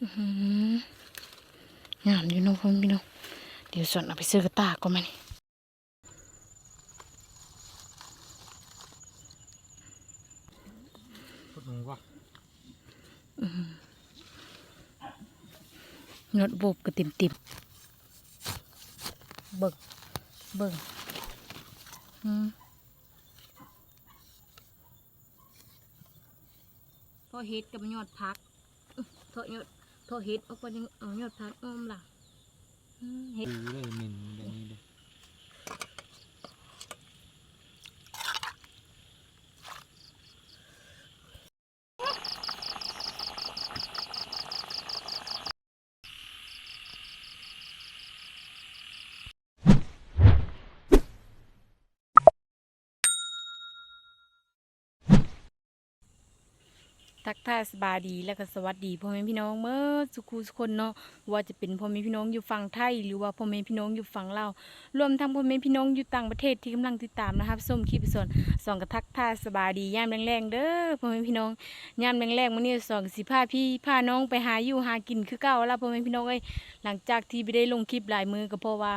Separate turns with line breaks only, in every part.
อื้อหืองามอยู่เน้องพ่อแม่พี่น้องเดี๋ยวสอนเอาไปซื้อกระตายก็มานี่
พูดหนูว่า
โน้ตบุ๊กก็ติ่มติมเบิ่งเบิ่งอืมพอเฮ็ดกับยอดพักอื้อโทษยอด พอเฮ็ดออกไปยังเอายอดพักอ้อมล่ะเฮ็ด
ดูเลยเหม็นแบบนี้เลย
ทักทายสบายดีและก็สวัสดีพ่อแม่พี่น้องเมื่อสุขุสุคนเนาะว่าจะเป็นพ่อแม่พี่น้องอยู่ฝั่งไทย หรือว่าพ่อแม่พี่น้องอยู่ฝั่งลาวรวมทั้งพ่อแม่พี่น้องอยู่ต่างประเทศที่กำลังติดตามนะครับส้มคลิปส่วนสองกระทักทายสบายดียามแรงๆเด้อพ่อแม่พี่น้องยามแรงๆมื้อนี้สองสิพาพี่พาน้องไปหาอยู่หากินคือเก่าแล้วพ่อแม่พี่น้องเอ้ยหลังจากที่ไม่ได้ลงคลิปหลายมือก็เพราะว่า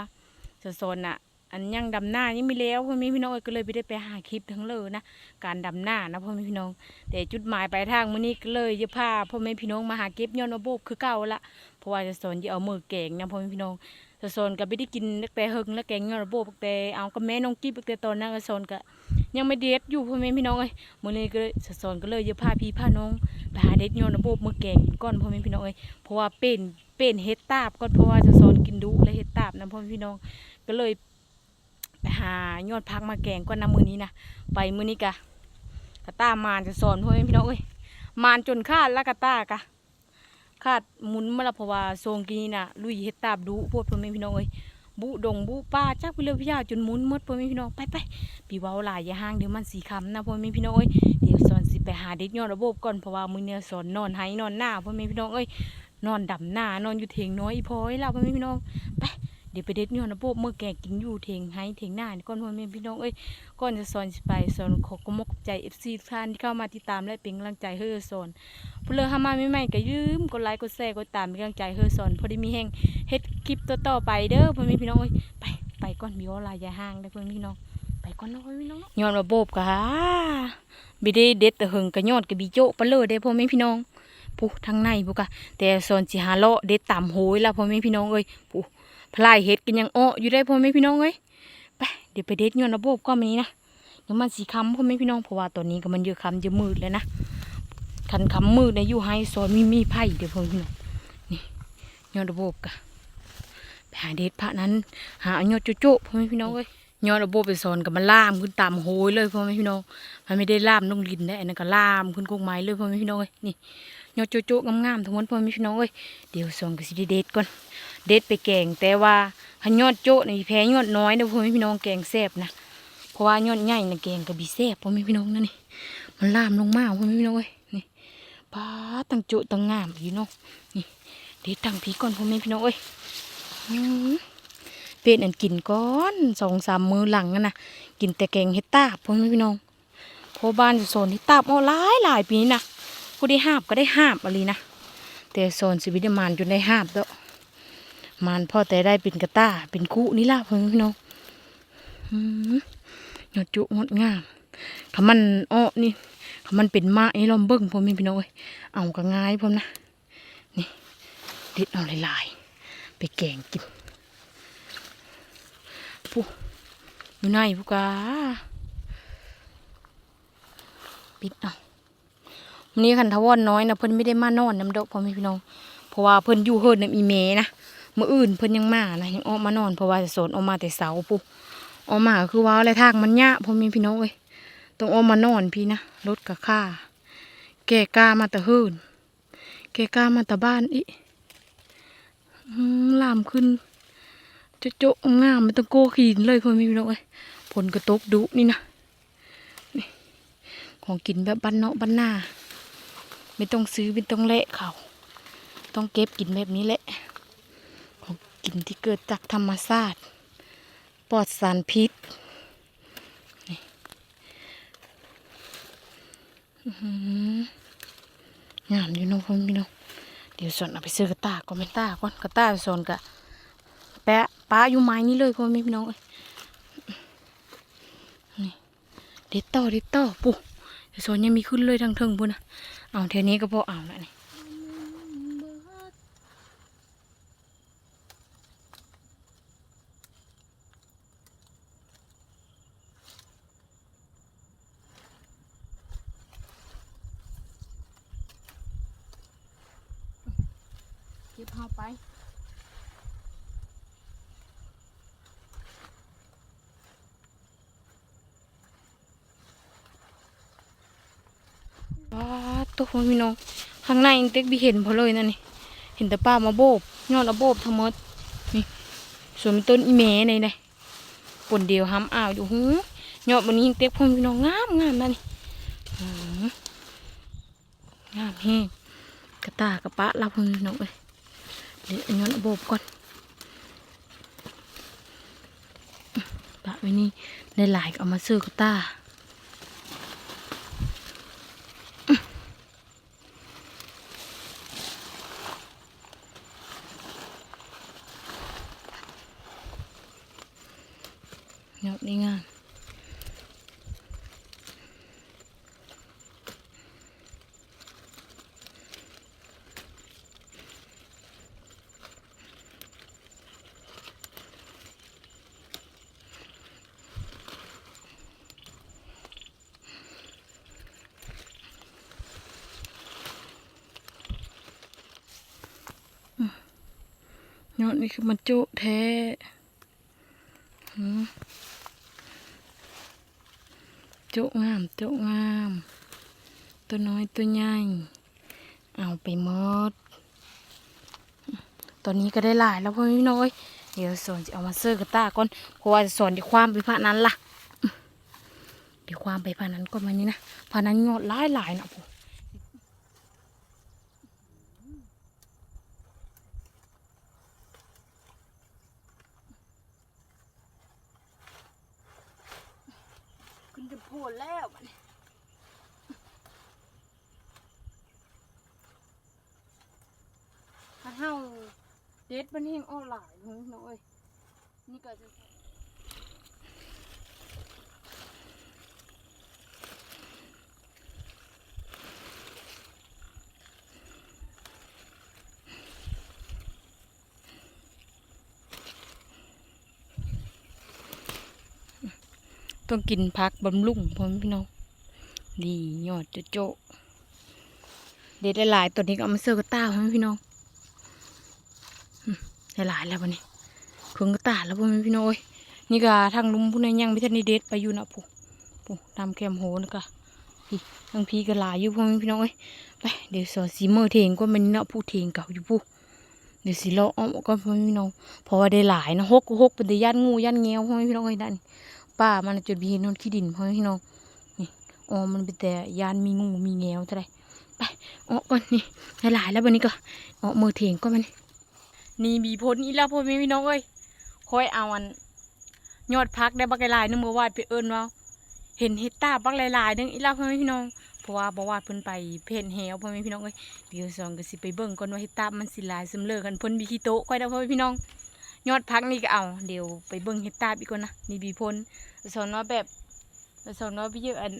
สะสนน่ะ อันยังดำหน้ายังไม่แล้วพ่อแม่พี่น้องเอ้ยก็เลยไม่ได้ไปหาคลิปทั้งเลยนะการดำหน้านะพ่อแม่พี่น้อง แต่จุดหมายปลายทางมื้อนี้ก็เลยจะพาพ่อแม่พี่น้องมาหาเก็บยอดระบบคือเก่าละเพราะว่าจะสอนจะเอามือแกงนะพ่อแม่พี่น้องจะสอนก็ไม่ได้กินแต่เฮิงแล้วแกงยอดระบบกแต่เอากับแม่น้องกิ๊บแต่ตอนนั้นก็สอนก็ยังไม่เด็ดอยู่พ่อแม่พี่น้องเอ้ยมื้อนี้ก็เลยจะสอนก็เลยจะพาพี่พาน้องไปหาเด็ดยอดระบบมือแกงก่อนพ่อแม่พี่น้องเอ้ยเพราะว่าเป็นเป็นเฮ็ดตาบก่อนเพราะว่าจะสอนกินดุและเฮ็ดตาบนะพ่อแม่พี่น้องก็เลย หายอดพักมาแกงก่อนนะมื้อนี้นะไปมือนี้กะกะตามานจะสอนพ่อแม่พี่น้องเอ้ยมานจนขาดล้วกะตากะขาดหมุนมาละเพราะว่าทรงกีนี่น่ะลุยเฮ็ดตาบดุพวกพ่อแม่พี่น้องเอ้ยบุดงบุป้าจักไปเลยพี่ยาจนหมุนมดพ่อแม่พี่น้องไปไปปีว้าหลายอย่าห่างเดี๋ยวมันสีคำนะพ่อแม่พี่น้องเอ้ยเดี๋ยวสอนสิไปหาเด็กยอดระบบก่อนเพราะว่ามือเนี้ยสอนนอนไห้นอนหน้าพ่อแม่พี่น้องเอ้ยนอนดำหน้านอนอยู่เถียงน้อยอีพอยล่ะพ่อแม่พี่น้องไป เดี๋ยวไปเด็ดยอดระบบเมื่อแกกินอยู่เถียงไห้เถียงหน้านี่ก่อนพ่อแม่พี่น้องเอ้ยก่อนจะสอนสไปสอนขอกมกใจเอฟซีทุกท่านที่เข้ามาติดตามและเป็นกำลังใจให้เฮอสอนเพื่อห้ามาใหม่ๆก็ยืมกดไลค์กดแชร์กดตามเป็นกำลังใจให้เฮอสอนพอได้มีแห่งเฮ็ดคลิปต่อๆไปเด้อพ่อแม่พี่น้องเอ้ยไปไปก่อนมีออนไลน์อย่าห่างเด้อพ่อแม่พี่น้องไปก่อนเนาะพ่อแม่พี่น้องย้อนระบบกะบิได้เด็ดแต่หึงกะยอดกะบีโจะปะเลยเด้อพ่อแม่พี่น้องผู้ทางในผู้กะแต่สอนสิหาเลาะเด็ดต่ำโหยละพ่อแม่พี่น้องเอ้ยผู้ พลายเฮ็ดกันยังอ้ออยู่ได้พ่อแม่พี่น้องเอ้ยไปเดี๋ยวไปเด็ดย้อนระบบก็มีนะเดี๋ยวมันสีคำพ่อแม่พี่น้องเพราะว่าตอนนี้ก็มันเยอะคำเยอะมืดเลยนะคันคำมืดเนี่ยอยู่ให้ซนมีมีไผ่เดี๋ยวพ่อพี่น้องนี่ยอดระบบกะไปหาเด็ดพระนั้น หาเอายอดโจ๊ะพ่อแม่พี่น้องเอ้ยยอดระบบไปสอนกับมันล่ามขึ้นตามโหยเลยพ่อแม่พี่น้อง มันไม่ได้ล่ามลงดินได้อันนั้นก็ล่ามขึ้นกงไม้เลยพ่อแม่พี่น้องเอ้ยนี่ยอดโจ๊ะงามๆทั้งหมดพ่อแม่พี่น้องเอ้ยเดี๋ยวสอนก็สิเด็ดก่อน เด็ดไปแกงแต่ว่าหันยอดโจ๊ะนี่แพ้ยอดน้อยนะพ่อแม่พี่น้องแกงแซ่บนะเพราะว่ายอดใหญ่นะแกงกับบีแซ่บพ่อแม่พี่น้องนั่นนี่มันลามลงมาพ่อแม่พี่น้องเอ้ยนี่ป้าตั้งโจุตั้งงามอยู่เนาะนี่เดี๋ยวตั้งพีก่อนพ่อแม่พี่น้องเอ้ยอื้อเป็นอันกินก้อนสองสามมือหลังนั่นนะกินแต่แกงเฮ็ดตาพ่อแม่พี่น้องเพราะบ้านอยู่โซนที่ตาบเอาหลายหลายปีนี่นะผู้ได้ห้าบก็ได้ห้าบอะไรนะแต่โซนสิวิตมานจนได้ห้าบเด้อ มานพ่อแต่ได้เป็นกระต้าเป็นคู่นี่ล่ะพ่อแม่พี่น้องอืมยดจุงดงามถ้ามันอ้อนี่ถ้ามันเป็นไม้ลอมเบิ้งพ่อแม่พี่น้องเอ้ยเอาก็ง่ายพ่อมนะนี่ด็ดเอาลายๆไปแกงกินผู้อยู่ไหนผู้กาปิดเอาวันนี้คันทวอนน้อยนะเพิ่นไม่ได้มานอนน้ำดอกพ่อแม่พี่น้อง เพราะว่าเพิ่นอยู่เฮิรนน้ำอีเมนะ มื่ออื่นเพิ่นยังมานะยังออกมานอนเพราะว่าจะสนออกมาแต่เสาปุ๊ออกมาก็คือว่าอะไรทางมันยะพอมีพี่น้องเอ้ยต้องออกมานอนพี่นะรถกับข้าแกกล้ามาแต่เฮินแกกล้ามาแต่บ้านอีลามขึ้นโจะโจะงามมันต้องโกขีนเลยพอมีพี่น้องเอ้ยผลกระตกดุนี่นะนี่ของกินแบบบ้านเนาะบ้านหน้า ไม่ต้องซื้อไม่ต้องเละเขาต้องเก็บกินแบบนี้แหละ กินที่เกิดจากธรรมชาติปลอดสารพิษงามอยู่น้องพ่อพี่น้องเดี๋ยวสอนเอาไปซื้อกระตาก่อนไม่ตาก่อนกระตาสอนกะแปะป้าอยู่ไม้นี่เลยพ่อแม่พี่น้องเอ้ยนี่เด็ดต่อเด็ดต่อปุ๊เดี๋ยวสอนยังมีขึ้นเลยทางเทิงพุ่นนะเอาเทนี้ก็พอเอาแล้วนี่เก็บเอาไป ว้าตัว พ่อพี่น้องข้างในยังเต็กบีเห็นพอเลยนั่นนี่เห็นแต่ป้ามาโบบยอดระโบบทั้งหมดนี่ส่วนต้นอีเมในในปนเดียวห้ำอ้าวอยู่หูยอดวันนี้ยังเต็กพ่อพี่น้องงามงามนั่นนี่งามแห้งกระตากระปะรับพ่อพี่น้องเอ้ยเดี๋ยวยอดระโบบก่อนปะไว้นี่ได้หลายก็เอามาซื้อกระตา นี่คือมันโจะแท้หืมโจ๊กงามโจ๊กงาม ตัวน้อยตัวใหญ่เอาไปหมด ตอนนี้ก็ได้หลายแล้วพ่อพี่น้อย เดี๋ยวสอนจะเอามาเสื้อกระตาก่อน เพราะว่าจะสอนที่ความไปผ่านั้นล่ะ เดี๋ยวความไปผ่านั้นก่อนวันนี้นะผ่านั้นงอดหลายหลายนะพ่ขึ้นจะโผล่แล้วมันถ้าเฮาเด็ด มันแห้งออนหลายพ่อพี่น้อยนี่ก็จะต้องกินพักบำรุงพ่อพี่น้องดียอดจะโจะเด็ดหลายตัวนี้ก็เอามาเสิร์กต้าพ่อพี่น้อง หลายแล้ววันนี้เครื่งกระต้าแล้วพ่อแม่พี่น้องเอ้ยนี่ก็ทางลุมผู้นั้นยังไม่ทันได้เด็ดไปอยู่นะผู้ผู้ตามแคมโหนะกะพี่ทางพี่ก็หลายอยู่พ่อแม่พี่น้องเอ้ยไปเดี๋ยวสอนสีเมอร์เทงก็มันเนาะผู้เทงเก่าอยู่ผู้เดี๋ยวสีเลาะอ้อมก็พ่อแม่พี่น้องเพราะว่าได้หลายนะหกก็หกเป็นแต่ย่านงูย่านแงวพ่อแม่พี่น้องเอ้ยนั่นป้ามันจุดบีนนที่ดินพ่อแม่พี่น้องนี่อ๋อมันเป็นแต่ยานมีงูมีแงวเท่าไรไปอ๋อก่อนนี่หลายแล้ววันนี้ก็อ๋อมือเถียงก็มันนี่ มีพ้นอีแล้วพ่อแม่พี่น้องเอ้ยคอยเอาอัน ยอดพักได้บักหลายๆนึงเมื่อวานไปเอิญว่าเห็นเฮดตาบักหลายๆนึงอีแล้วพ่อแม่พี่น้องเพราะว่าบอว่าเพิ่นไปเพนแฮวพ่อแม่พี่น้องเอ้ยเดี๋ยวสองก็สิไปเบิ่งก่อนว่าเฮดตามันสิหลายสำเลิกกันเพิ่นมีขี้โต๊ะค่อยได้พ่อแม่พี่น้อง ยอดพักนี่ก็เอา เดี๋ยวไปเบิ่งเฮดตาอีกก่อนนะนี่บีพ้นสอนว่าแบบสอนว่าพี่เยอะอัน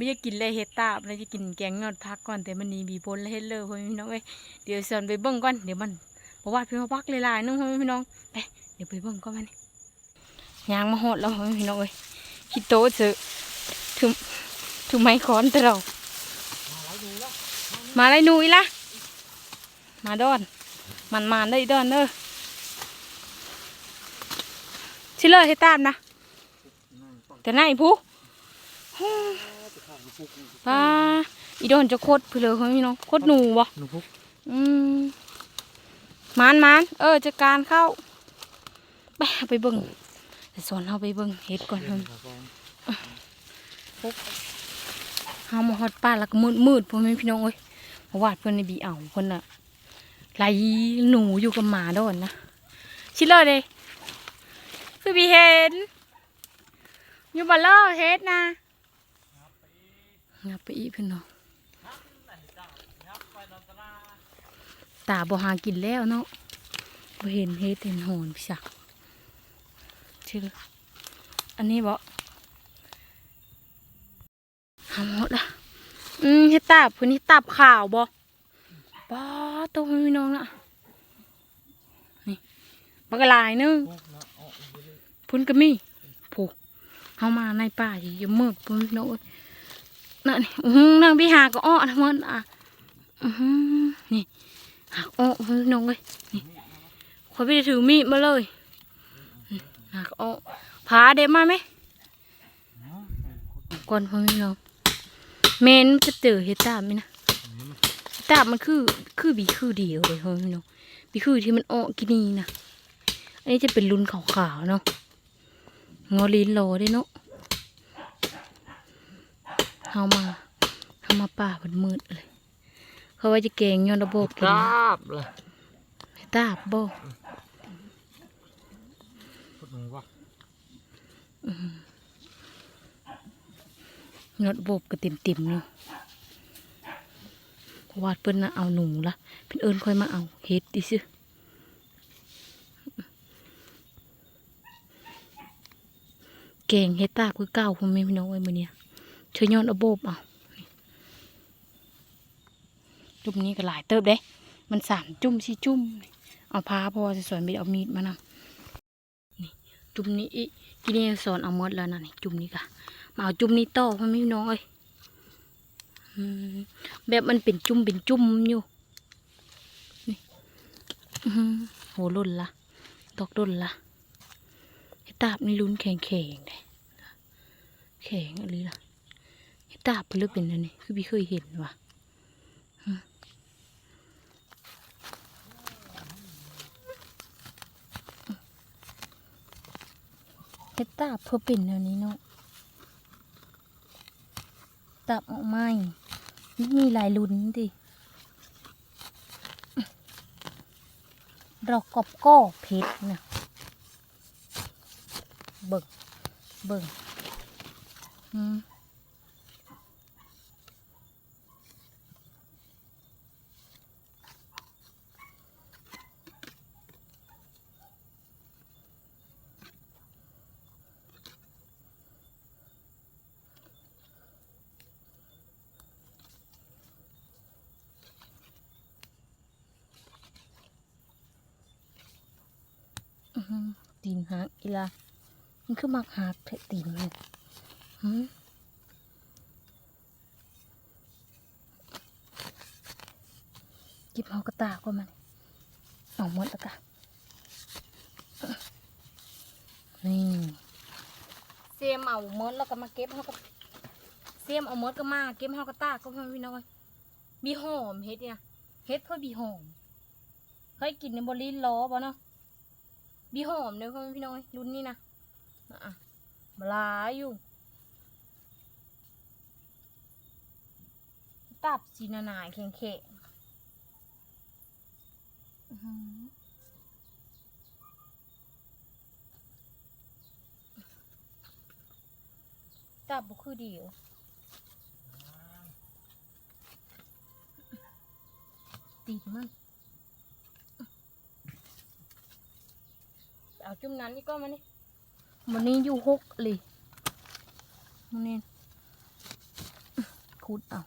ไม่จะกินเลยเฮ็ดตาบแล้วจะกินแกงยอดพักก่อนแต่มันนี่มีพ้นแล้วเฮ็ดเลยพ่อพี่น้องเอ้ยเดี๋ยวสอนไปเบิ่งก่อนเดี๋ยวมันบอกว่าพี่มาพักหลายๆนึงพ่อพี่น้องไปเดี๋ยวไปเบิ่งก่อนมันยางมาหดแล้วพ่อพี่น้องเอ้ยคิดโตเจอถึงถึงไม้ค้อนแต่เรามาไรนูอีละมาดอนมันมานได้ดอนเด้อชิเลยให้ตามนะแต่ไหนผู้ ป้าอีโดนจะโคตรเพนเลยเฮ้ยพี่น้องโคตรหนูบ่
หนูพุก
อืมมานมานเออจัดการเข้าไปเอาไปเบิ่งแต่สอนเอาไปเบิ่งเฮ็ดก่อนเพิ่นเฮามาฮอดป้าแล้วก็มืดมืดๆพ่อแม่พี่น้องเอ้ยเพราะว่าเพิ่นในบีเอาเพิ่นน่ะไหลหนูอยู่กับหมาโดนนะชิเลอร์เด้คือบีเห็นอยู่บ่ล่อเฮ็ดนะ งับไปอีกเพิ่อนเนาะตาบ่หากินแล้วเนาะบ่เห็นเฮ็ดเห็นโหนพี่สักชื่ออันนี้บ่หาหมดละอืมเฮ็ดตาบพื้นที่ตาบขาวบ่ป้าโตพี่น้องน่ะนี่บักลายนึง
พุ่นก็
มีผูกเฮามาในป่าอย่าอย่ามืดพุ่นน้องเอ้ย นั่นนี่อื้อหือนางพี่หาก็อ้อทั้งหมดอะอือหือนี่หักอ้อน้องเอ้ยนี่ขอยไปถือมีดมาเลยหักอ้อพาเด็มาไหมก่อนพุ่นพี่น้องเมนจะเจอเห็ดตาไหมนะเห็ดตามันคือคือบีคือเดียวเลยพุ่นพี่น้องบีคือที่มันอ้อกินีนะอันนี้จะเป็นรุนขาวๆเนาะงอลิ้นโลได้เนาะ เฮามาเฮามาป่ามันมืดเลย เขาว่าจะแกงย้อนระบบกิน
ก
นะ
ราบเลย
ให้ตาบบ่
พูดมึงว่า
ย้อนระบบก็เต็มเต็มๆเนาะวาดเพิ่นน่ะเอาหนูละเพิ่นเอิ้นค่อยมาเอาเฮ็ดดิซึแกงเฮ็ดตาบคือเก่าพ่อแม่พี่น้องเอ้ยมื้อเนี้ย ช่วยย้อนระบบเอาจุ่มนี้ก็หลายเติบเด้ มันสามจุ่มสี่จุ่ม เอาพาพอจะสอนไปเอามีดมานำนี่จุ่มนี้อีกินนี่สอนเอาหมดแล้วนะนี่จุ่มนี้กะมาเอาจุ่มนี้ต่อพ่อแม่พี่น้องเอ้ยแบบมันเป็นจุ่มเป็นจุ่มอยู่นี่โหล่นละตอกล่นละไอ้ตาบนี่ลุ้นแข็งแข็งเลยแข็งอะไรล่ะ ตาเป็นหรือเป็นอันนี้คือพี่เคยเห็นว่ะเฮ็ดตาเพื่อเป็นแนวนี้เนาะตับออกไม้มีลายลุ้นดิดอกกอบก้อเพชรนะเบิ่งเบิ่งอืมอื้อหือตีนหักอีละ มันคือมักหักเถตีนมันหืมกิบเอากระตาก็มันเอาหมดแล้วกะนี่เสียมเอาหมดแล้วก็มาเก็บเขาก็เสียมเอาหมดก็มาเก็บเขากระตาก็พ่อพี่น้อยบีหอมเฮ็ดเนี่ยเฮ็ดเพื่อบีหอมเคยกินในบริลล้อบ่เนาะบีหอมเด้อพ่อพี่น้อยรุ่นนี้นะ อะบลายอยู่ ตับสีหนาๆแข็งๆอือหือตับบุคือเดียวติดมันเอาจุ่มนั้นนี่ก็มานี่ มันนี้อยู่หกเลยมันนี่ขุดเอา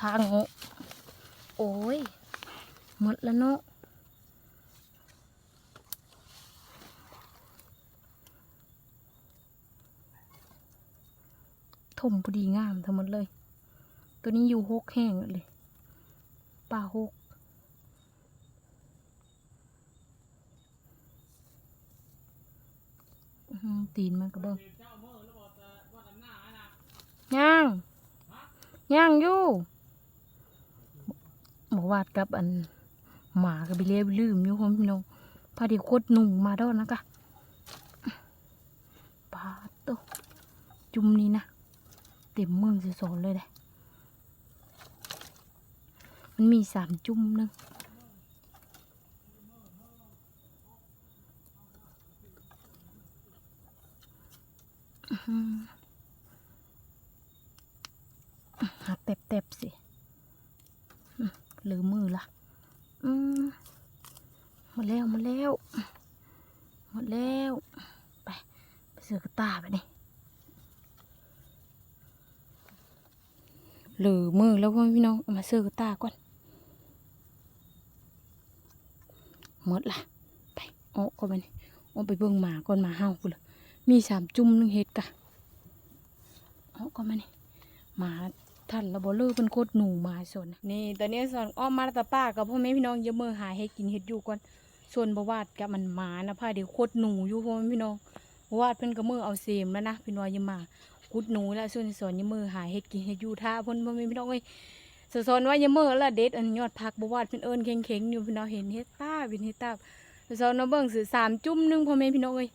ทางโงะโอ้ยหมดแล้วเนาะถมพอดีงามทั้งหมดเลย ตัวนี้อยู่หกแห้งเลย ป่าหกตีนมันก็เบิ่งย่างย่างอยู่บอกวาดกับอัน หมากับบิเล่ลืมอยู่พ่อพี่น้องพาดีโคตรหนุ่งมาดอนนะกะปาดโตจุ่มนี้นะ เต็มมือสอนเลยเด้ มันมีสามจุ่มหนึงหาเต็บเต็บๆสิหรือมือละอืมหมดแล้วหมดแล้วหมดแล้ว ไป ไปเสือกระตาไปนี่หรือมือแล้วพ่อพี่น้องมาเสือกระตาก่อนหมดละไปออกก็ไปนี่ออกไปเบิ่งหมาก่อนหมาเห่ากูเลยมีสามจุ่มหนึงเฮ็ดกะออกก็มานี่หมาท่านระบเลือเป็นโคตรหนูหมาสนนี่ตอนนี้สอนอ้อมมาตาป้ากับพ่อแม่พี่น้องเยอะมือหาเฮ็ดกินเฮ็ดอยู่ก่อนส่วนบวาดกับมันหมานะพาเดี๋ยวโคตรหนูอยู่พ่อแม่พี่น้องบวาดเพิ่นก็มือเอาเสียมแล้วนะพี่น้อยยามากุดหนูแล้วส่วนที่สอนยามือหาเฮ็ดกินเฮ็ดอยู่ท่าพ่นพ่อแม่พี่น้องเอ้ยสสอนว่ายามือละเด็ดอันยอดผักบวาดเพิ่นเอิ้นเข่งๆอยู่พี่น้องเห็นเฮ็ดตาเป็นเฮ็ดตา สอนเนาเบิ่งสือสามจุ่มนึงพ่อแม่พี่น้องเอ้ย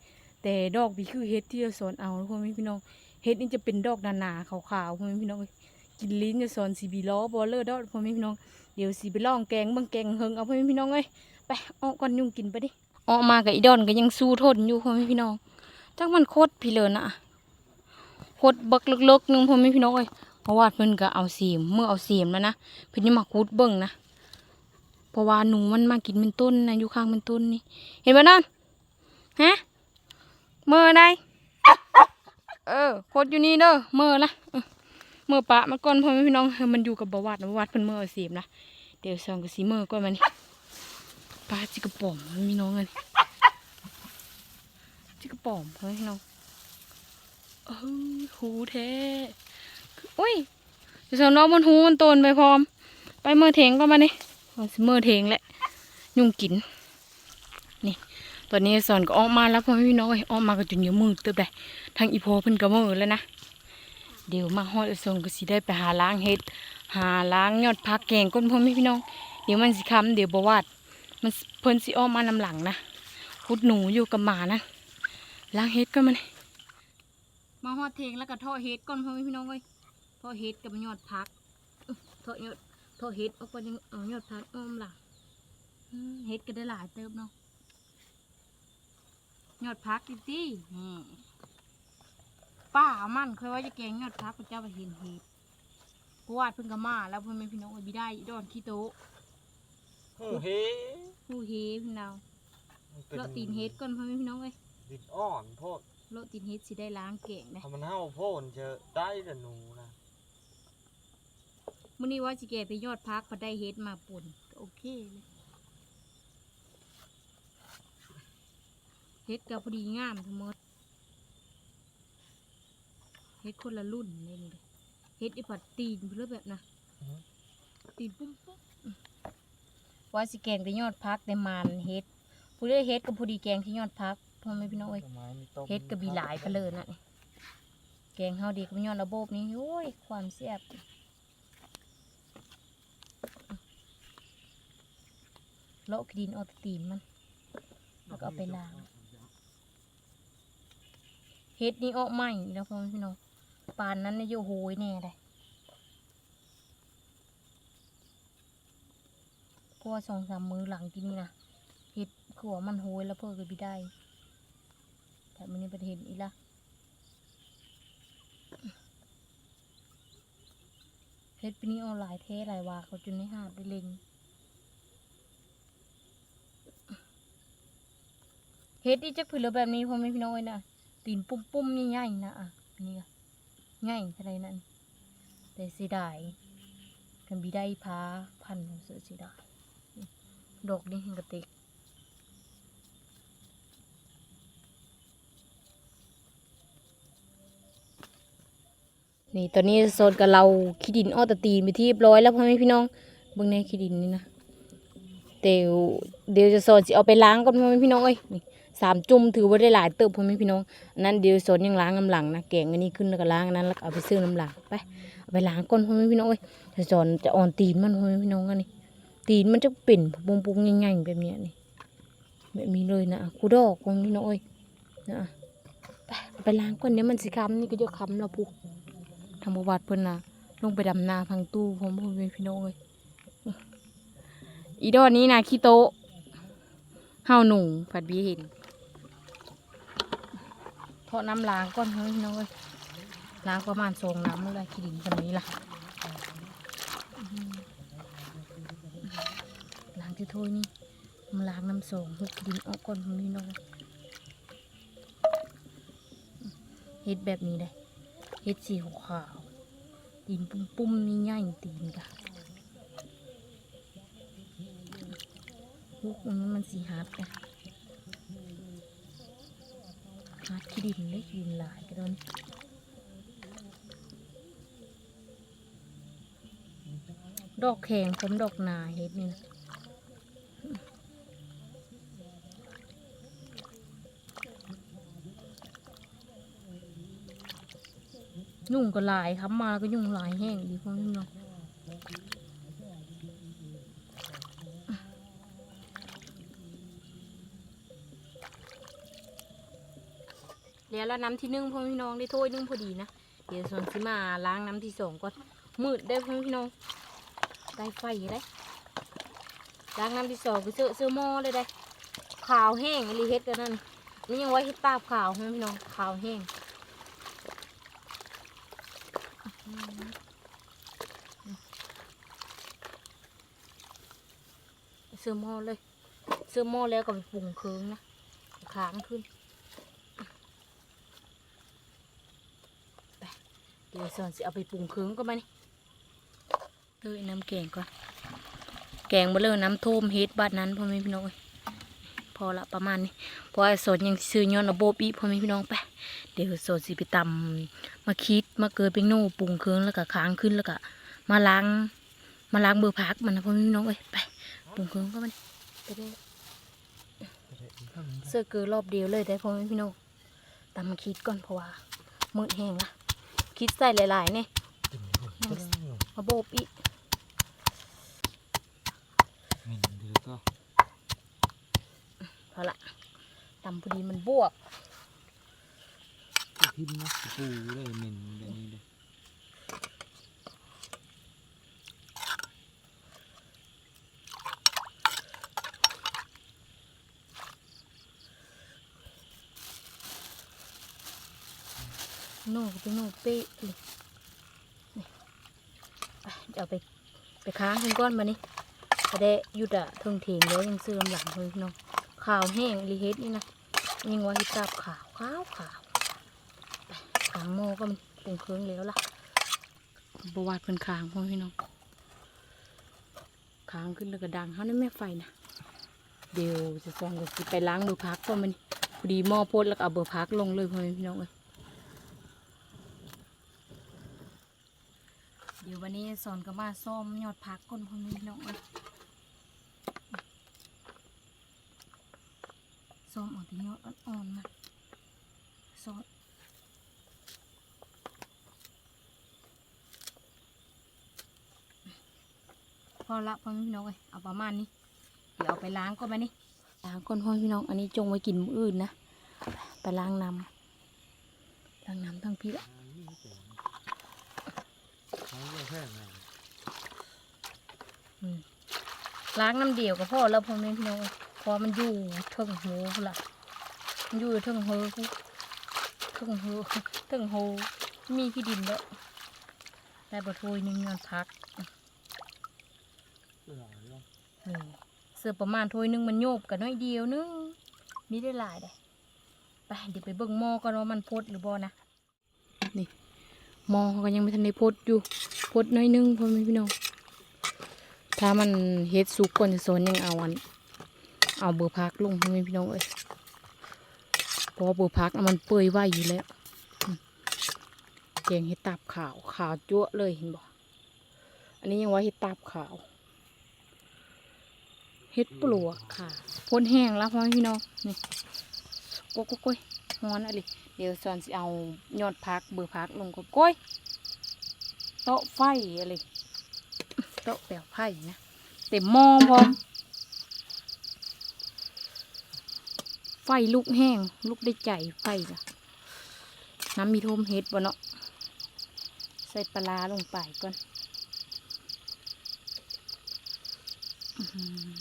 แต่ดอกนี่คือเฮ็ดที่สอนเอาพ่อแม่พี่น้องเฮ็ดนี่จะเป็นดอกหนาๆขาวๆพ่อแม่พี่น้องเอ้ยกินลิ้นจะสอนสีบีล้อบ่เลอร์ดอกพ่อแม่พี่น้องเดี๋ยวสิไปล่องแกงบิ่งแกงเฮงเอาพ่อแม่พี่น้องเอ้ยไปเอก่อนยุ่งกินไปดิออกมากับอีดอนก็ยังสู้ทนอยู่พ่อแม่พี่น้องจักมันโคตรพี่เลยนะโคตรบักเลิกๆหนึงพ่อแม่พี่น้องเอ้ยเพราะว่าเพิ่นก็เอาเสียมเมื่อเอาเสียมแล้วนะเพิ่นยังมาคูดเบิ่งนะ เพราะว่าหนูมันมากินเป็นต้นนะอยู่ข้างเป็นต้นนี่ เห็นบ่นั่นฮะเมื่อใดเออโคตรอยู่นี่เด้อเมื่อละเออเมื่อปะมันก่อนพ่อแม่พี่น้องมันอยู่กับบวาดบวาดเพิ่นเมื่อเสียมนะเดี๋ยวสองก็สิเมื่อก่อนมันปลาจิกระป๋อมันมีน้องเอ้ยจิกกระป๋อมเฮ้ยน้องเออหูแท้อุ้ยจะสอนน้องมันหูมันโตนไปพร้อม ไปเมื่อเถงก็มานี่เอาสิเมื่อเถงแหละ ยุงกิน นี่ ตอนนี้สอนก็ออกมาแล้วพ่อพี่น้องอ้อกมาก็จนเยอะมือเติบได้ทางอีพอเพิ่นก็มือแล้วนะ เดี๋ยวมาฮอดสอนก็สิได้ไปหาล้างเห็ด หาล้างยอดพักแกงก้นพ่อแม่พี่น้อง เดี๋ยวมันสิคำเดี๋ยวบวาด มันเพิ่นสิออกมานำหลังนะคุดหนูอยู่กับหมานะ ล้างเฮ็ดก็มันมาฮอดเทงแล้วก็ทอเฮ็ดก่อนพ่อแม่พี่น้องเอ้ยทอเฮ็ดกับยอดพักอื้อทอยอด ทอเฮ็ดเอาก่อนยังเอายอดพักอ้อมหลังอืมเฮ็ดก็ได้หลายเติบเนาะยอดพักดิตี้อืมป้าเอามันเคยว่าจะแกงยอดพักพระเจ้าไปเห็นเฮ็ดเพราะวาดเพิ่งก็มาแล้วพ่อแม่พี่น้องเอ้ยบิได้อีดอนขี้โตะ
โอ้เฮ้
ผู้เฮพี่น้อง
มันเป็น
เลาะตีนเฮ็ดก่อนพ่อแม่พี่น้องเอ้ย
ดินอ่อนโพด
เลาะตีนเฮ็ดสิได้ล้างแกงได้
ทำมันเห่าโพดเจอได้แต่หนูนะ
มื่อนี้ว่าจิแกไปยอดพักพอได้เฮ็ดมาปุ่นก็โอเคเลยเฮ็ดก็พอดีงามทั้งหมดเฮ็ดคนละรุ่นเลยนี่เลยเฮ็ดอีผัดตีนเพื่อแบบนะตีนปุ้มปุ้มอื้อว่าสิแกงแต่ยอดพักแต่มันเฮ็ดผู้ได้เฮ็ดก็พอดีแกงที่ยอดพักพ่อแม่พี่น้องเอ้ย
ต้นไม้มีต้ม
เฮ็ดก็บีหลายกันเลยนะนี่แกงเฮาดีกับยอดระบบนี้โอ้ยความแซ่บ โละดินเอาแต่ตีนมันแล้วก็เอาไปล้างเฮ็ดนี่ออกใหม่แล้วพ่อแม่พี่น้องปานนั้นเนี่ยโยโหยแน่เลยเพราะว่าสองสามมือหลังกินนี่นะเฮ็ดขัวามันโหยแล้วเพื่อก็บิได้แต่มันนี่ประเทศอีละเฮ็ดปีนี้เอาหลายเทหลายวาเขาจนไม่หาดได้เล็ง เฮ็ดอีจักผืนแล้วแบบนี้พ่อแม่พี่น้องเอ้ยนะตีนปุ่มๆใหญ่ๆนะอะนี่ก็ง่ายเท่าไรนั่นแต่เสียดายกันบีได้พาพันธุ์เสือเสียดายดอกนี่เห็นกระติกนี่ตอนนี้โซนกับเราขี้ดินอ้อตะตีนไปที่เรียบร้อยแล้วพ่อแม่พี่น้องเบิ่งในขี้ดินนี่นะเดี๋ยวเดี๋ยวจะโซนสิเอาไปล้างก่อนพ่อแม่พี่น้องเอ้ยนี่ สามจุ่มถือว่าได้หลายเติบพ่อแม่พี่น้องนั้นเดี๋ยวโซนยังล้างน้ำหลังนะแกงอันนี้ขึ้นแล้วก็ล้างนั้นแล้วเอาไปซื้อน้ำหลังไปเอาไปล้างก่อนพ่อแม่พี่น้องเอ้ยเดี๋ยวโซนจะอ่อนตีนมันพ่อแม่พี่น้องอันนี้ตีนมันจะเป็นปุงๆใหญ่ายๆแบบเนี้ยนี่แบบนี้เลยนะคูดอกพ่อแม่พี่น้องเอ้ยนะไปไปล้างก่อนเดี๋ยมันสิคำนี่ก็จะคำเราปุ๊ทางบวัดเพิ่นน่ะลงไปดำนาพังตู้พร้อมพ่อแม่พี่น้องเลยอีดอนนี้นะขี้โตะเฮาหนูผัดบีเห็น เพราะน้ำล้างก้อนพ่อแม่พี่น้องเลยล้างประมาณสองน้ำเลยขี้ดินแบบนี้ล่ะล้างที่ถ้วยนี่มาล้างน้ำสองหุกดินออกก่อนพ่อแม่พี่น้องเฮ็ดแบบนี้ได้เฮ็ดสีขาวดินปุ้มๆนี่ง่ายตีนกะหุกมันมันสีฮาร์ดกะ ฮาขี้ดินเลยขี้ดินหลายกันตอนนี้ดอกแข็งผมดอกนาเฮ็ดนี่นะยุ่งก็หลายครับมาก็ยุ่งหลายแห้งดีพ่อพี่น้อง แล้วแล้วน้ำที่นึ่งพ่อพี่น้องได้ถ้วยนึ่งพอดีนะ เดี๋ยวส่วนสิมาล้างน้ำที่สองก่อนมืดได้พ่อพี่น้องได้ไฟได้ล้างน้ำที่สองไปเสื้อเสื้อหม้อเลยได้ขาวแห้งอีเฮ็ดกันนั่นนี่ยังไว้เฮ็ดตาบขาวให้พี่น้องขาวแห้งเสื้อหม้อเลยเสื้อหม้อแล้วก็ไปปรุงเครื่องนะค้างขึ้นไปเดี๋ยวส่วนสิเอาไปปรุงเครื่องก็มานี่เอ้ยน้ำแกงก่อน แกงบลเลอน้ำท่วมเฮ็ดบ้านนั้นพ่อแม่พี่น้องพอละประมาณนี้พราะไอ้สดยังซื้อย้อนระบบอีพ่อแม่พี่น้องไป เดี๋ยวสดสิไปตำมาคิดมาเกลือเป็นโน่ปรุงเครื่องแล้วก็ค้างขึ้นแล้วก็มาล้างมาล้างเบอร์พักมันนะพ่อแม่พี่น้องเอ้ยไปปรุงเครื่องก็มันไปเด้อเสื้อเกลือรอบเดียวเลยได้พ่อแม่พี่น้องตำมาคิดก่อนเพราะว่ามืดแห้งละ คิดใส่หลายๆเนี่ยระบบอีก
มินเดือก็
พอละตำพอดีมันบวก
พิมพ์นะปูเลยมินแบบนี้เลย
น่ก็เป็นน่เป๊ะเลยเดี๋ยวเอาไปไปค้างขึ้นก้อนมานี่จะได้หยุดอะเทงเถียงแล้วยังเสื่อมหลังเลยน้องขาวแห้งรีเฮ็ดนี่นะยังว่าฮิตาบขาวขาวขาวไปค้างโมก็มันปรุงเครื่องแล้วล่ะบวาดเป็นค้างพ่อพี่น้องค้างขึ้นแล้วก็ดังเขาในแม่ไฟนะเดี๋ยวจะส่องกับสิไปล้างมือพักก่อนมันพอดีหม้อพดแล้วก็เอาเบอร์พักลงเลยพ่อพี่น้องเลย เดี๋ยววันนี้ สอนก็มาซ่อมยอดพักก้นพ่อแม่พี่น้องเอ้ยซ่อมเอาแต่ยอดอ่อนๆมาซ่อมพอละพ่อพี่น้องเอ้ยเอาประมาณนี้ เดี๋ยวเอาไปล้างก่อนมนี่ล้างก้นพ่อพี่น้อง อันนี้จงไว้กินมืออื่นนะ ไปล้างน้ำล้างน้ำทั้งพี่ละ
แค่ไหน
ล้างน้ำเดียวก็พอแล้วพ่อแม่พี่น้องพอมันอยู่เทิงหูพุ่นละมันอยู่เทิงหูเทิงหูเทิงหูมีขี้ดินแล้วได้บะโทยหนึ่งนอนพักนี่เสือประมาณถ้วยหนึงมันโยบกันน้อยเดียวนึงมีได้หลายได้ไปเดี๋ยวไปเบิ่งหม้อก่อนว่ามันพดหรือบ่นะนี่หม้อก็ยังไม่ทันได้พดอยู่ พดน้อยหนึงพ่อแม่พี่น้องถ้ามันเฮ็ดสุกก่อนจะสอนยังเอาอัน เอาเบอร์พักลงพ่อแม่พี่น้องเอ้ยเพราะเบอร์พักมันเปื่อยไวอยู่แล้วอืมแกงเห็ดตับขาวขาวจั่วเลยเห็นบ่อันนี้ยังว่าเห็ดตับขาวเห็ดปลวกค่ะพ่นแห้งแล้วพ่อแม่พี่น้องนี่โก้ยโก้ยฮ้อนอะไรเดี๋ยวสอนสิเอายอดพักเบอร์พักลงก็ก้อย ต๊ะไฟอะไรโต๊ะแปลวไฟนะเต็มหม้อพร้อมไฟลุกแห้งลุกได้ใจไฟจ้ะน้ำมีโทมเฮ็ดบ่เนาะใส่ปลาร้าลงไปก่อนอื้อหือ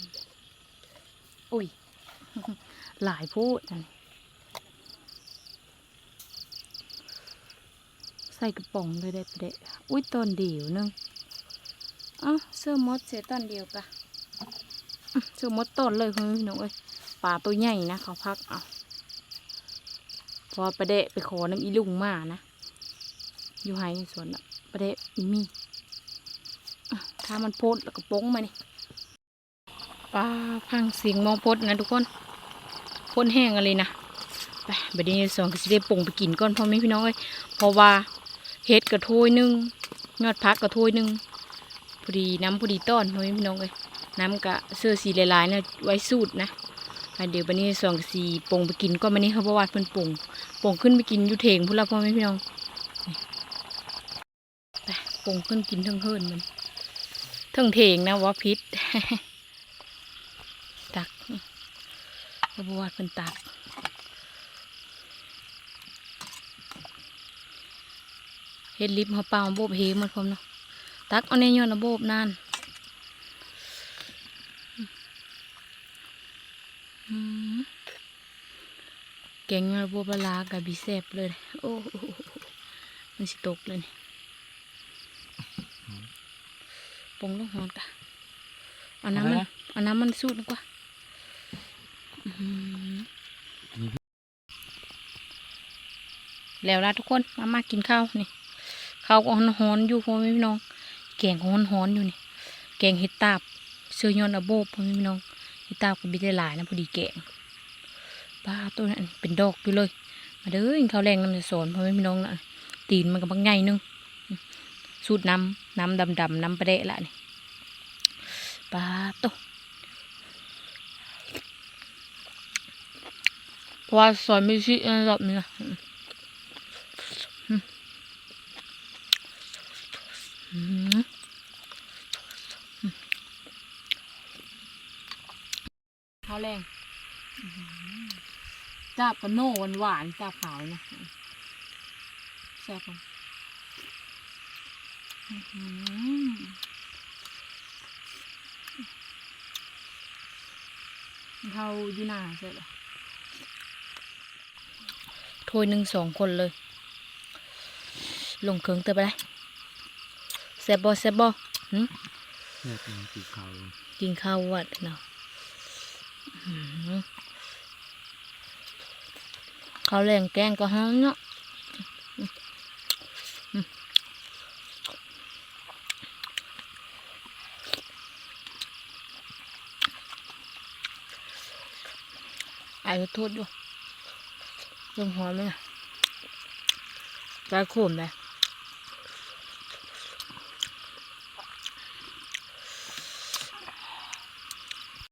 อุ้ย หลายพูดอันนี้ ใส่กระป๋องเลยได้ปะเดะอุ้ยตอนเดียวนึงอ้าเสื้อมดเสียตอนเดียวกะเสื้อมดต้นเลยคุณพี่น้องเอ้ยปลาตัวใหญ่นะเขาพักเอาพอประเดะไปขอน้ำอีลุงมานะอยู่ไฮในสวนนะประเดะอีมี่ถ้ามันโพดแล้วก็ป้งมานี่ปลาพังเสียงมองโพดนะทุกคนโพดแห้งอะไรนะไปบัดนี้สองก็สิได้ป่งไปกินก่อนพ่อแม่พี่น้องเอ้ยเพราะว่า เฮ็ดกระโทยหนึ่งยอดพักกระโทยหนึ่งพอดีน้ำพอดีต้อนพ่อแม่พี่น้องเอ้ยน้ำกะเสื้อสีลายๆนะไว้สูตรนะเดี๋ยวบัดนี้สองสีป่งไปกินก่อนบัดนี้เขาบอกว่าเพิ่นป่งป่งขึ้นไปกินอยู่เถงพุ่นละพ่อแม่พี่น้องไปปงขึ้นกินทั้งเฮิรนมันทั้งเถงนะว่าพิษตักกระบวดเป็นตัก เฮ็ดลิฟต์เขาเปล่าโบบเฮมันพร้อมเนาะตักเอาในย้อนระบบนานอืมแกงระบบละลากับบีแซบเลยโอ้โหมันสิตกเลยนี่ปงลูกหอนกะเอาน้ำมันเอาน้ำมันสูดดีกว่าอื้อหือแล้วละทุกคนมามากินข้าวนี่ ข้าวก็หอนหอนๆอยู่พ่อแม่พี่น้องแกงก็หอนหอนๆอยู่นี่แกงเห็ดตาบเสื้อยอนอโบพ่อแม่พี่น้องเห็ดตาบก็บิได้หลายนะพอดีแกงปลาตัวนั้นเป็นดอกอยู่เลย มาเด้อข้าวแรงน้ำจะสอนพ่อแม่พี่น้องนะตีนมันก็บางไงนึงสูตรน้ำน้ำดำดำๆน้ำประเดะละนี่ปลาโตเพราะว่าซอยไม่ชิรอบนี้นะอืมอืมอืม ข้าวแรงจับกระโน่หวานหวานจับขาวนะแซ่บปะอื้อหือเขาอยู่หน้าเสร็จแล้วถ้วยหนึ่งสองคนเลย ลงเครื่องเตอไปได้ ซ่บบอแซ่บบอหึ
แซ่บมันสีขาว
กินข้าววัดเนาะอื้อหือข้าวแรงแกงก็ห้องเนาะไอ้โทษด้วยลงหัวไหมล่ะใจโขมเลย